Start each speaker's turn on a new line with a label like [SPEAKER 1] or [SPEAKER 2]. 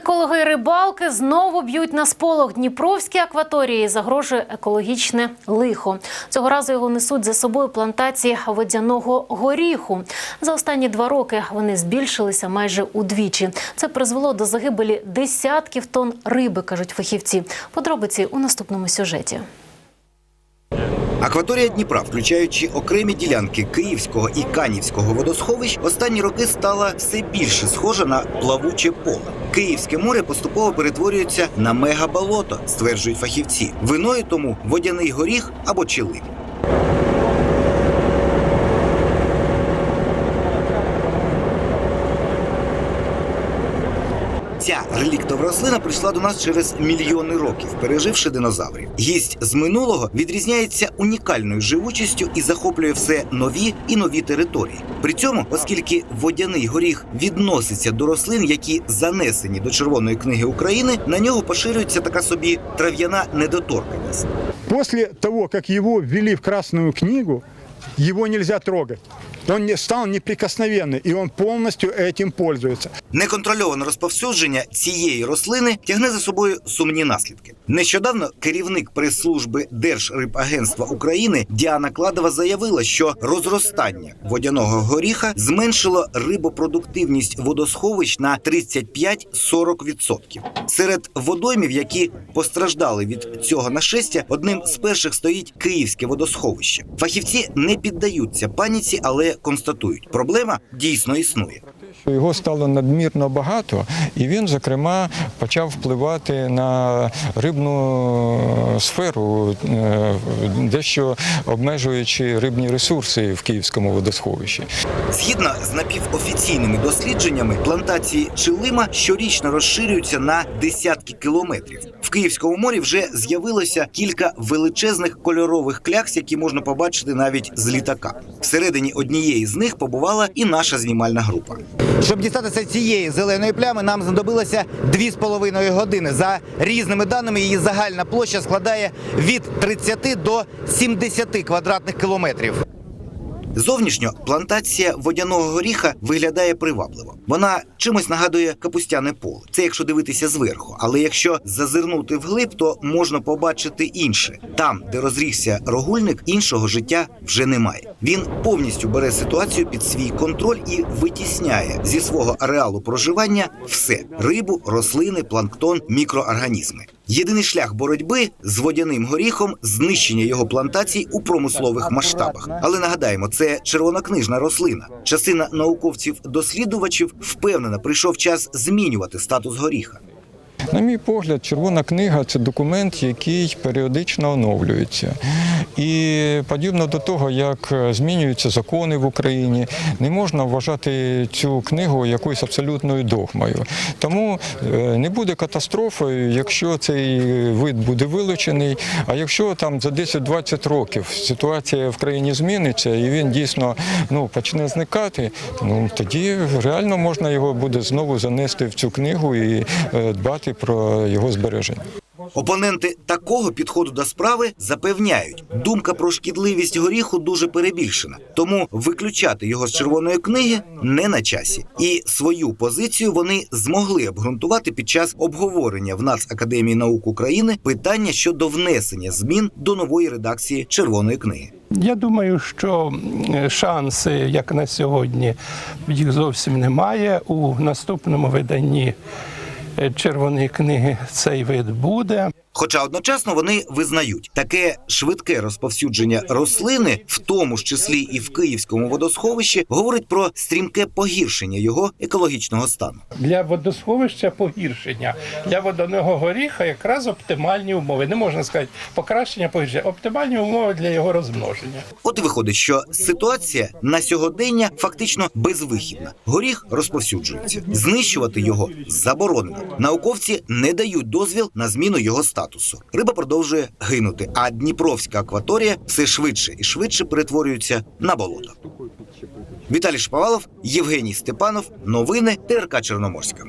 [SPEAKER 1] Екологи рибалки знову б'ють на сполох Дніпровській акваторії. Загрожує екологічне лихо. Цього разу його несуть за собою плантації водяного горіху. За останні два роки вони збільшилися майже удвічі. Це призвело до загибелі десятків тонн риби, кажуть фахівці. Подробиці у наступному сюжеті.
[SPEAKER 2] Акваторія Дніпра, включаючи окремі ділянки Київського і Канівського водосховищ, останні роки стала все більше схожа на плавуче поле. Київське море поступово перетворюється на мегаболото, стверджують фахівці. Виною тому водяний горіх або чилим. Ця реліктова рослина прийшла до нас через мільйони років, переживши динозаврів. Гість з минулого відрізняється унікальною живучістю і захоплює все нові і нові території. При цьому, оскільки водяний горіх відноситься до рослин, які занесені до Червоної книги України, на нього поширюється така собі трав'яна недоторканність.
[SPEAKER 3] После того, как его ввели в Красную книгу, его нельзя трогать. Он не стал неприкосновенный, и он полностью этим пользуется.
[SPEAKER 2] Неконтрольоване розповсюдження цієї рослини тягне за собою сумні наслідки. Нещодавно керівник прес-служби Держрибагентства України Діана Кладова заявила, що розростання водяного горіха зменшило рибопродуктивність водосховищ на 35-40%. Серед водоймів, які постраждали від цього нашестя, одним з перших стоїть Київське водосховище. Фахівці не піддаються паніці, але констатують, проблема дійсно існує.
[SPEAKER 4] Його стало надмірно багато, і він, зокрема, почав впливати на рибну сферу, е, дещо обмежуючи рибні ресурси в Київському водосховищі.
[SPEAKER 2] Згідно з напівофіційними дослідженнями, плантації чилима щорічно розширюються на десятки кілометрів. В Київському морі вже з'явилося кілька величезних кольорових клякс, які можна побачити навіть з літака. Всередині однієї з них побувала і наша знімальна група.
[SPEAKER 5] Щоб дістатися цієї зеленої плями, нам знадобилося 2,5 години. За різними даними, її загальна площа складає від 30 до 70 квадратних кілометрів.
[SPEAKER 2] Зовнішньо плантація водяного горіха виглядає привабливо. Вона чимось нагадує капустяне поле. Це якщо дивитися зверху. Але якщо зазирнути вглиб, то можна побачити інше. Там, де розрігся рогульник, іншого життя вже немає. Він повністю бере ситуацію під свій контроль і витісняє зі свого ареалу проживання все: рибу, рослини, планктон, мікроорганізми. Єдиний шлях боротьби з водяним горіхом знищення його плантацій у промислових масштабах. Але нагадаємо, це червонокнижна рослина. Частина науковців-дослідувачів впевнена, прийшов час змінювати статус горіха.
[SPEAKER 4] На мій погляд, червона книга це документ, який періодично оновлюється. І подібно до того, як змінюються закони в Україні, не можна вважати цю книгу якоюсь абсолютною догмою. Тому е, не буде катастрофою, якщо цей вид буде вилучений. А якщо там за 10-20 років ситуація в країні зміниться і він дійсно ну, почне зникати, ну тоді реально можна його буде знову занести в цю книгу і е, дбати про його збереження.
[SPEAKER 2] Опоненти такого підходу до справи запевняють, думка про шкідливість горіху дуже перебільшена, тому виключати його з червоної книги не на часі. І свою позицію вони змогли обґрунтувати під час обговорення в Нацакадемії наук України питання щодо внесення змін до нової редакції червоної книги.
[SPEAKER 6] Я думаю, що шанси, як на сьогодні, їх зовсім немає. У наступному виданні червоної книги цей вид буде.
[SPEAKER 2] Хоча одночасно вони визнають, таке швидке розповсюдження рослини, в тому ж числі і в київському водосховищі, говорить про стрімке погіршення його екологічного стану.
[SPEAKER 6] Для водосховища погіршення, для водяного горіха якраз оптимальні умови. Не можна сказати покращення погіршення, оптимальні умови для його розмноження.
[SPEAKER 2] От і виходить, що ситуація на сьогодення фактично безвихідна. Горіх розповсюджується, знищувати його заборонено. Науковці не дають дозвіл на зміну його статусу. Риба продовжує гинути, а Дніпровська акваторія все швидше і швидше перетворюється на болото. Віталій Шпавалов, Євгеній Степанов. Новини ТРК Чорноморська.